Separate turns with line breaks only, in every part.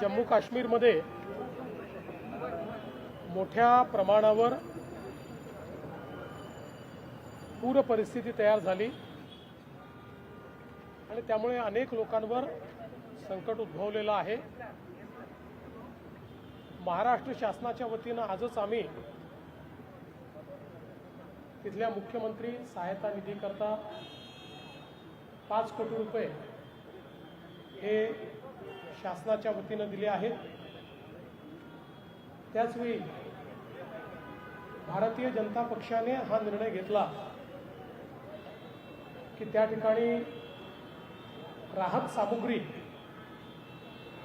जम्मू काश्मीरमध्ये मोठ्या प्रमाणावर पूर परिस्थिती तयार झाली. आणि त्यामुळे अनेक लोकांवर संकट उद्भवलेलं आहे. महाराष्ट्र शासनाच्या वतीनं आजच आम्ही तिथल्या मुख्यमंत्री सहायता निधीकरता पाच कोटी रुपये हे शासनाच्या वतीनं दिले आहेत. त्याचवेळी भारतीय जनता पक्षाने हा निर्णय घेतला की त्या ठिकाणी राहत सामुग्री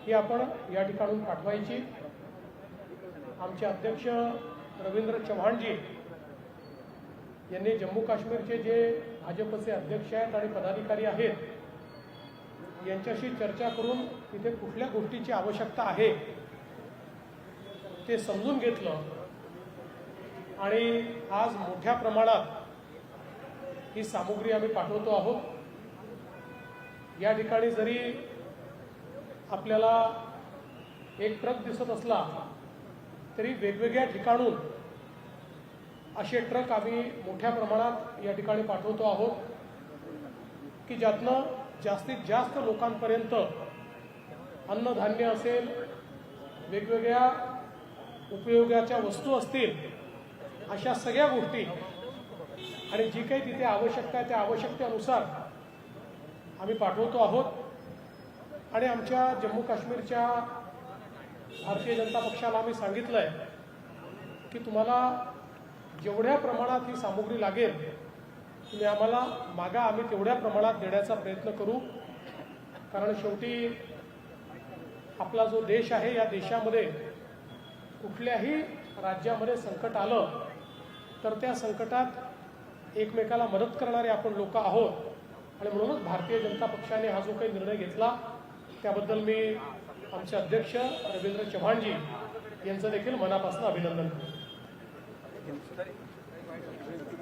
ही आपण या ठिकाणून पाठवायची. आमचे अध्यक्ष रवींद्र चव्हाणजी यांनी जम्मू काश्मीरचे जे भाजपचे अध्यक्ष आहेत आणि पदाधिकारी आहेत यांच्याशी चर्चा करून तिथे कुठल्या गोष्टीची आवश्यकता आहे ते समजून घेतलं. आणि आज मोठ्या प्रमाणात ही सामुग्री आम्ही पाठवतो आहोत. या ठिकाणी जरी आपल्याला एक ट्रक दिसत असला तरी वेगवेगळ्या ठिकाणून असे ट्रक आम्ही मोठ्या प्रमाणात या ठिकाणी पाठवतो आहोत की ज्यातनं जास्तीत जास्त लोकांपर्यंत अन्नधान्य असेल वेगवेगळ्या उपयोगाच्या वस्तू असतील अशा सगळ्या गोष्टी आणि जी काही तिथे आवश्यकता आहे त्या आवश्यकतेनुसार आम्ही पाठवतो आहोत. आणि आमच्या जम्मू काश्मीरच्या भारतीय जनता पक्षाला आम्ही सांगितलं आहे की तुम्हाला जेवढ्या प्रमाणात ही सामुग्री लागेल तुम्ही आम्हाला मागा आम्ही तेवढ्या प्रमाणात देण्याचा प्रयत्न करू. कारण शेवटी आपला जो देश आहे या देशामध्ये कुठल्याही राज्यामध्ये संकट आलं तर त्या संकटात एकमेकाला मदत करणारे आपण लोक आहोत. आणि म्हणूनच भारतीय जनता पक्षाने हा जो काही निर्णय घेतला त्याबद्दल मी आमचे अध्यक्ष रवींद्र चव्हाणजी यांचं देखील मनापासून अभिनंदन करतो.